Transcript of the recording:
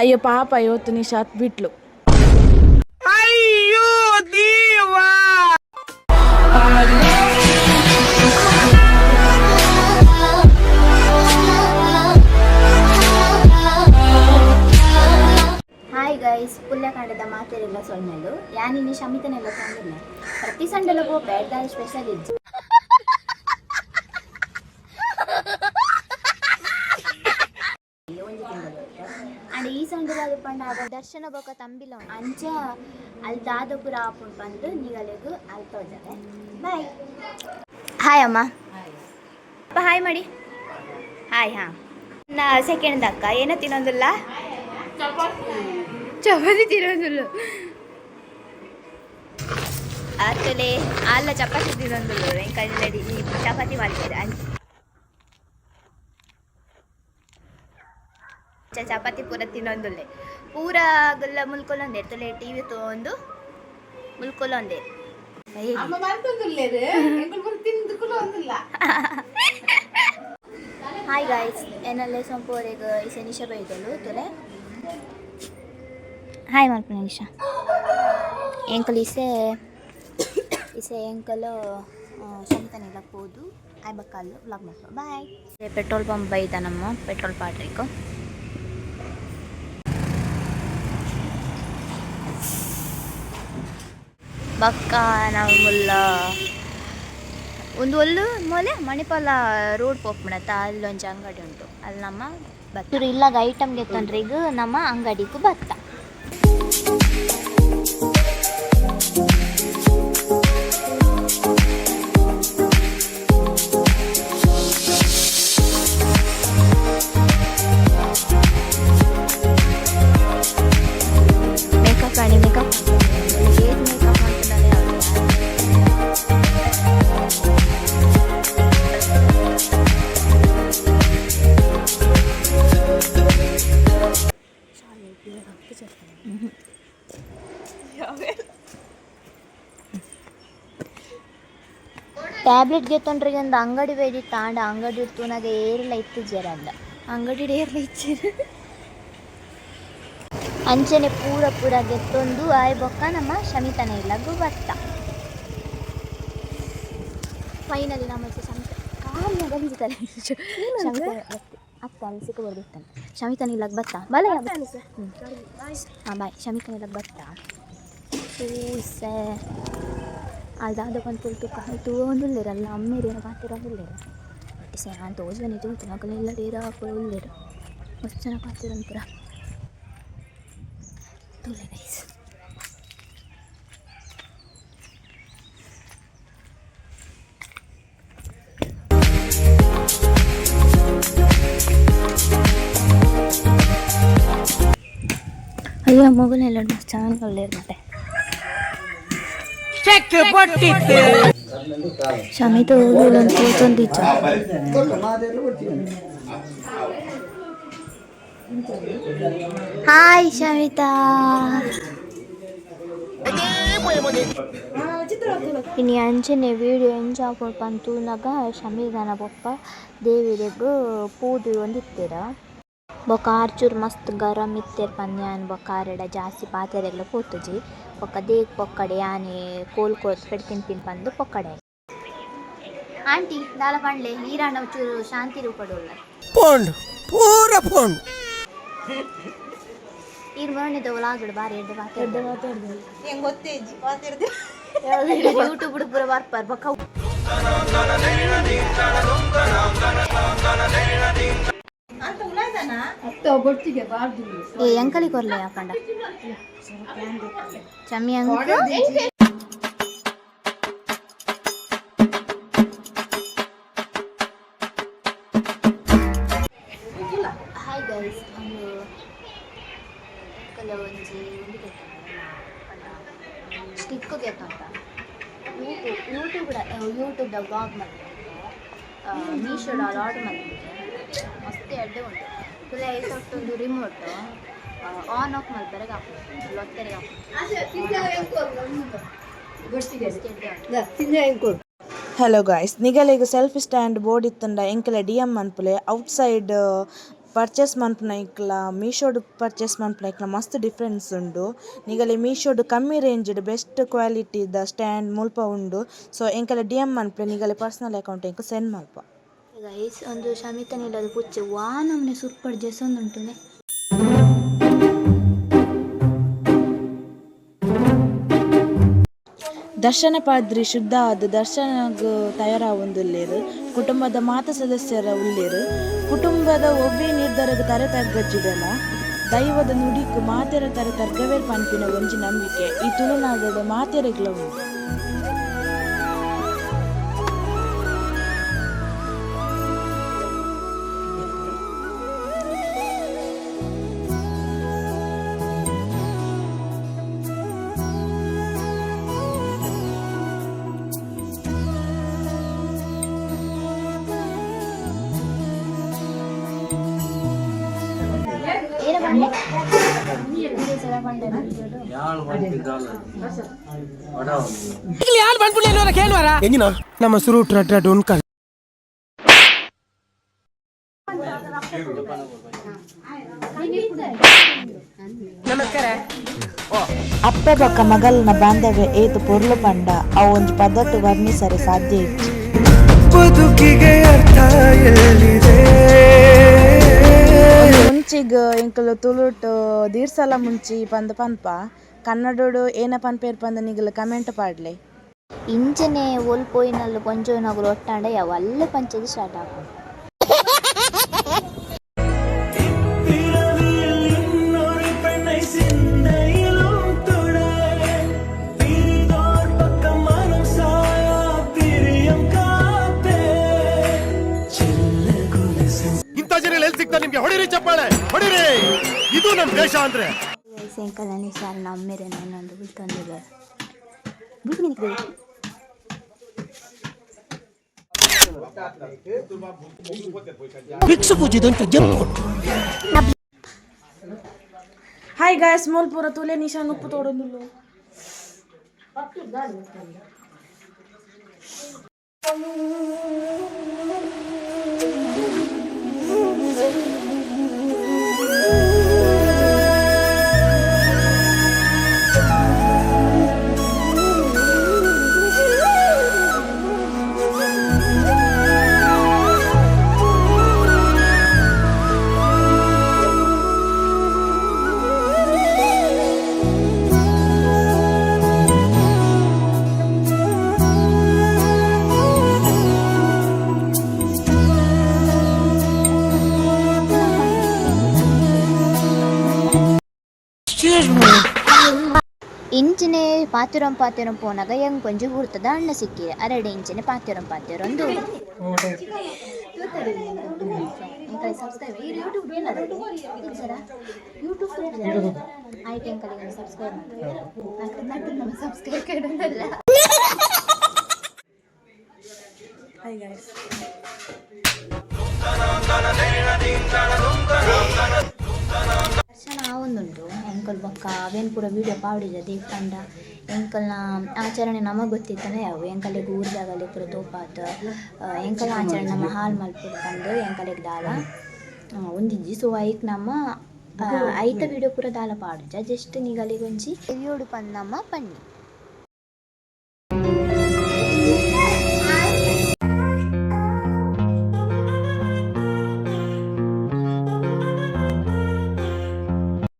ಅಯ್ಯೋ ಪಾಪ ಇವತ್ತು ನಿಶಾತ್ ಬಿಟ್ಲು ಹಾಯ್ ಗೈಸ್ ಪುಲ್ಯ ಕಾಂಡದ ಮಾತೇರಿಲ್ಲ ಸೊನ್ನೆಲು ಯಾನಿನಿ ಶಮಿತನೆಲ್ಲ ತಂದಿಲ್ಲ ಪ್ರತಿ ಸಂಡೆಲ್ಲ ಗೋ ಬ್ಯಾಡ್ ಸ್ಪೆಷಲ್ ಇಜ್ಜಿ ಸಂಡೆದಾಗ ಪಂಡ ದರ್ಶನ ಬೊಕ ತಂಬಿಲ ಅಂಚ ಅಲ್ಲಿ ದಾದಪುರ ಆಪುಂಡು ಬಂದು ನೀಗಲೆಗು ಅಲ್ಲಿ ತೋಜದೆ. ಬಾಯ್ ಹಾಯ್ ಅಮ್ಮ. ಅಪ್ಪ ಹಾಯ್ ಮಾಡಿ. ಹಾಯ್ ಹಾಂ. ನಾ ಸೆಕೆಂಡ್ ಅಕ್ಕ ಏನೋ ತಿನ್ನೋದಿಲ್ಲ? ಚಪಾತಿ ತಿನ್ನೋದಿಲ್ಲ. ಆತಲೆ ಅಲ್ಲ ಚಪಾತಿ ತಿನ್ನೋದಿಲ್ಲ. ಈ ಚಪಾತಿ ಮಾಡ್ತಾರೆ ಅಂಚೆ ಚ- ಚಪಾತಿ ಪೂರ ತಿನ್ನೊಂದುಲ್ಲೆ. ಪೂರ ಗುಲ್ಲ ಮುಲ್ಕೊಲೊಂದೆ ತುಲೆ ಟಿ ವಿ ತೊಗೊಂಡು ಮುಲ್ಕೊಲೊಂದೆ ಹಾಯ್ ಗಾಯ್ಸ್ ಏನಲ್ಲೇ ಸೊಂಪುವರೆಗೆ ಇಸೆ ನಿಶಾ ಬೈದಲು ತುಲೆ. ಹಾಯ್ ಮಲ್ಪನ ನಿಶಾ. ಎಂಕಲ್ ಇಸೆ ಇಸೆ ಎಂಕಲು ಶಂತನೆಲ್ಲ ಹೋದು ಆಯ್ ಬಕ್ಕಲ್ಲು ವ್ಲಾಗ್ ಮಾಡ್ಕೊ. ಬಾಯ್ ಪೆಟ್ರೋಲ್ ಪಂಪ್ ಬೈದ ನಮ್ಮ ಪೆಟ್ರೋಲ್ ಪಾಟ್ರಿಕು ಬಕ್ಕ ನಾವು ಮುಲ್ಲ. ಒಂದು ಒಲ್ಲು ಮೊಲೆ ಮಣಿಪಾಲ ರೋಡ್ ಪೋಪ್ಬಿಡತ್ತ ಅಲ್ಲೊಂದು ಅಂಗಡಿ ಉಂಟು. ಅಲ್ಲಿ ನಮ್ಮ ಬತ್ತ. ಇಲ್ಲಾಗ ಐಟಮ್ಗೆ ಈಗ ನಮ್ಮ ಅಂಗಡಿಗೂ ಬತ್ತ. ಟ್ಯಾಬ್ಲೆಟ್ ಗೆತ್ತೊಂಡ್ರಿಗೆ ಒಂದು ಅಂಗಡಿ ಬೇಡಿ ತಾಂಡ ಅಂಗಡಿ ತೂನಾಗ ಏರ್ಲ ಇತ್ತು ಜರ ಅಂದ. ಅಂಗಡಿ ಏರ್ಲ ಇತ್ತು ಅಂಚನೆ ಪೂರ ಪೂರ ಗೆತ್ತೊಂದು ಆಯ್ ಬೊಕ್ಕ ನಮ್ಮ ಶಮಿತನ ಇಲ್ಲ ಬರ್ತ ಫೈನಲಿ ನಮ್ಮ ಶಮಿತ ಕಾಲಿನ ಗಂಜಿತಾರೆ ಶಮಿತ ಅತ್ತ ಅಲ್ಲಿ ಸಿಕ್ಕ ಬರ್ಬಿಡ್ತಾನೆ ಶಮಿತನ ಇಲ್ಲಕ್ಕೆ ಬತ್ತ? ಬಲ ಹಾಂ ಬಾಯ್. ಶಮಿತನ ಇಲ್ಲಕ್ಕೆ ಬತ್ತ? ಸೇ ಅದಾದ ಬಂತು ಕಾಯ್ತು ಒಂದುಲ್ಲೇರಲ್ಲ ಅಮ್ಮೇರಿನ ಪಾತಿರ ಒಂದುಲ್ಲೇರ ಸೇ ನಾನು ತೋಜನೆ ತೂತು ಮಗಳೆಲ್ಲ ಡೇರ ಹಾಕೊಳ್ಳೋ ಉಲ್ಲೇರ ಮಸ್ತ್ ಚೆನ್ನಾಗಿ ಪಾತಿರ ಅಂತೀರ ತುಲೆ ಗೈಸ್ ಅಯ್ಯೋ ಮಗನೆಲ್ಲ ಮಸ್ತ್ ಚೆನ್ನಾಗಿ ಒಳ್ಳೆಯದು ಮತ್ತೆ ಶಮಿತ ಹೋಗುದಂತ ಕೂತೊಂದಿಚ್ಚ ಹಾಯ್ ಶಮಿತಾ ಇನ್ನು ಅಂಚನೆ ವಿಡಿಯೋ ಎಂಜಾಯ್ ಹಾಕೊಂಡು ಬಂತು ನಾಗ ಶಮೀದನ ಬೊಪ್ಪ ದೇವಿರೆಗ್ ಪೂದು ಒಂದಿತ್ತೀರ ಬೊಕ್ಕ ಆರ್ಚೂರು ಮಸ್ತ್ ಗರಂ ಇತ್ತೇರ್ ಪನ್ಯಾನ್ ಬೊಕ್ಕ ಆರೆಡ ಜಾಸ್ತಿ ಪಾತೆರೆಲ್ಲ ಪೋತುಜಿ ಬೊಕ್ಕ ದೇಗ್ ಪೊಕ್ಕಡೆ ಆನೆ ಕೋಲ್ ಕೋಲ್ ಪೆಡ್ ತಿನ್ ತಿನ್ ಬಂದು ಪೊಕ್ಕಡೆ ಆಂಟಿ ದಾಲ ಪಂಡ್ಲೆ ನೀರಣ್ಣ ಚೂರು ಶಾಂತಿ ರೂಪಡೋಲ್ಲ ಪೋಂಡು ಪೂರ ಪೋಂಡು ಇರ್ ವರ್ಣಿದ ಒಳಗಡೆ ಬಾರಿ ಎಡ್ಡೆ ಮಾತಾಡ್ದೆ ಯೂಟ್ಯೂಬ್ ಪೂರ ಬರ್ಪಾರ್ ಬೊಕ್ಕ ಏ ಅಂಕಲಿ ಕೊರ್ಲೆ ಹಾಕೊಂಡ ಚಮ್ಮಿ ಅಂಕ ಹಾಯ್ ಗೈಸ್ ಒಂದು ಕೆಲವೊಂಜಿ ಸ್ಟಿಕ್ ಗೆತ್ತಂತ ಯೂಟ್ಯೂಬ್ ಯೂಟ್ಯೂಬ್ ಯೂಟ್ಯೂಬ್ದ ಬ್ಲಾಗ್ ಮಾಡಿದ್ದೆ ಮೀಶೋಡ ಆರ್ಡರ್ ಮಾಡಿದ್ದೆ ಮಸ್ತ್ ಎಡ್ಡೆ ಉಂಟು. ಐಸೊಟ್ಟೊಂದು ರಿಮೋಟ್ ಆನ್ ಆಫ್ ಲೊತ್ತೆರೆಗೆ ಹಲೋ ಗಾಯ್ಸ್ ನಿಗಲೆಗ್ ಸೆಲ್ಫ್ ಸ್ಟ್ಯಾಂಡ್ ಬೋರ್ಡ್ ಇತ್ತಂಡ ಎಂಕಲ ಡಿ ಎಂ ಅನ್ಪುಲೆ ಔಟ್ಸೈಡ್ ಪರ್ಚೇಸ್ ಮನ್ಪುನ ಇಕ್ಲ ಮೀಶೋಡ್ ಪರ್ಚೇಸ್ ಮನ್ಪುನ ಇಕ್ಲ ಮಸ್ತ್ ಡಿಫ್ರೆನ್ಸ್ ಉಂಡು. ನಿಗಲೆ ಮೀಶೋಡ್ ಕಮ್ಮಿ ರೇಂಜ್ಡ್ ಬೆಸ್ಟ್ ಕ್ವಾಲಿಟಿದ ಸ್ಟ್ಯಾಂಡ್ ಮುಲ್ಪ ಉಂಡು. ಸೊ ಎಂಕಲೆ ಡಿ ಎಂ ಮನ್ಪುಲೆ ನಿಗಲೆ ಪರ್ಸನಲ್ ಅಕೌಂಟ್ ಎಂಕ್ ಸೆಂಡ್ ಮಲ್ಪ ಗೈಸ್ ಒಂದು ಶಮಿತನಿಲ್ಲದ ಪುಚ್ಚೆ ವಾ ನಮ್ಮನೆ ಸೂಪರ್ ಜೆಸ್ ಒಂದು ದರ್ಶನ ಪಾದ್ರಿ ಶುದ್ಧ ಆದ್ ದರ್ಶನಗ್ ತಯಾರಾವೊಂದುಲ್ಲೆರ್ ಕುಟುಂಬದ ಮಾತ ಸದಸ್ಯರ ಉಲ್ಲೆರ್, ಕುಟುಂಬದ ಒಬ್ಬೇ ನಿರ್ಧಾರಗ್ ತರೆ ತಗ್ಗಜ್ಜಿದಲ್ಲ ದೈವದ ನುಡಿಕ್ ಮಾತೆರ ತರೆ ತರ್ಗವೇ ಪನ್ಪಿನ ಒಂಜಿ ನಂಬಿಕೆ, ಈ ತುಳುನಾಡದ ಮಾತೆರೆಗ್ಲ ಉಂಡು ಏನ ಯಾರು ಎಂಜಿನ ನಮ್ಮ ಸುರು ಟ್ರಟ್ ಟ್ರಟ್ ಬಕ್ಕ ಮಗಲ್ನ ಬಾಂಧವ್ಯ ಏತು ಪೊರ್ಲು ಪಂಡ ಅವು ಒಂದು ಪದ್ಧತಿ ವರ್ಣಿಸರೆ ಸಾಧ್ಯ ಇತ್ತು ಬದುಕಿಗೆ ಅರ್ಥ ಎಲ್ಲಿದೆ ಮುಂಚಿಗ್ ಎಂಕಲು ತುಳುಟ್ ದೀರ್ಸಲ ಮುಂಚಿ ಪಂದ್ ಪನ್ಪ. ಕನ್ನಡೋಡು ಏನ ಪನ್ಪೇರ್ ಪಂದ ನಿಗಲು ಕಮೆಂಟ್ ಪಾಡ್ಲೆ. ಇಂಚನೆ ಒಲ್ಪೋಯಿನಲ್ಲಿ ಪಂಚೋನಗರು ಒಟ್ಟಾಂಡ ಯಾವಲ್ಲ ಪಂಚದ ಸ್ಟಾರ್ಟ್ ಆகும் ಇಂಥ ಜನ ಎಲ್ಲಿ ಸಿಗ್ತಾರೆ ನಿಮ್ಗೆ? ಹೊಡಿರಿ ಚಪ್ಪಾಳೆ. ಇದು ನಮ್ ದೇಶ ಅಂದ್ರೆ ಸಾಯಂಕಾಲ ನಿಸಾರ ನಮ್ಮೇರೆ ನನ್ನೊಂದು ಬಿಟ್ಟೊಂದಿಲ್ಲ ಬಿಟ್ಟು ನಿಂತಿದೆ ಭಿಕ್ಷು ಪೂಜಿದಂತ ಜಂಪು ಹಾಯ್ ಗಾಯ್ಸ್ ಮೂಲ್ಪುರ ತುಲೆ ನಿಶಾನ್ ಉಪ್ಪು ತೋಡೊಂದುಲ್ಲು ಇಂಚಿನೆ ಪಾತಿರಂ ಪಾತಿರಂ ಪೋನಾಗ ಹೆಂಗ್ ಕೊಂಚ ಗುರ್ತದ ಅಣ್ಣ ಸಿಕ್ಕಿದೆ ಅರಡೆ ಇಂಚಿನೆ ಪಾತಿರಂ ಪಾತಿರೊಂದು. ಹಾಯ್ ಗಾಯ್ಸ್ ದರ್ಶನ ಆವೊಂದುಂಟು ಎಂಕಲ್ ಬೊಕ್ಕ ಅವೇನು ಪೂರ ವೀಡಿಯೋ ಪಾವಡಿದ ದೇವಪಂಡ ಎಂಕಲ್ನ ಆಚರಣೆ ನಮಗೆ ಗೊತ್ತಿತ್ತನೆ ಯಾವ? ಎಂಕಲೆಗ್ ಊರ್ದಾಗಲಿ ಪೂರ ತೋಪಾತ ಎಂಕಲ ಆಚರಣೆ ನಮ್ಮ ಹಾಲ್ ಮಲ್ಪುರ ಬಂದು ಎಂಕಲೆಗ್ ದಾಲ ಒಂದಿಜ್ಜಿ ಸೊ ಐಕ್ ನಮ್ಮ ಐತ ವಿಡಿಯೋ ಪೂರ ದಾಲ ಪಾಡುಜ. ಜಸ್ಟ್ ನಿಗಲಿಗೊಂಜಿ ಪಂದ್ ನಮ್ಮ ಪಣ್ಣಿ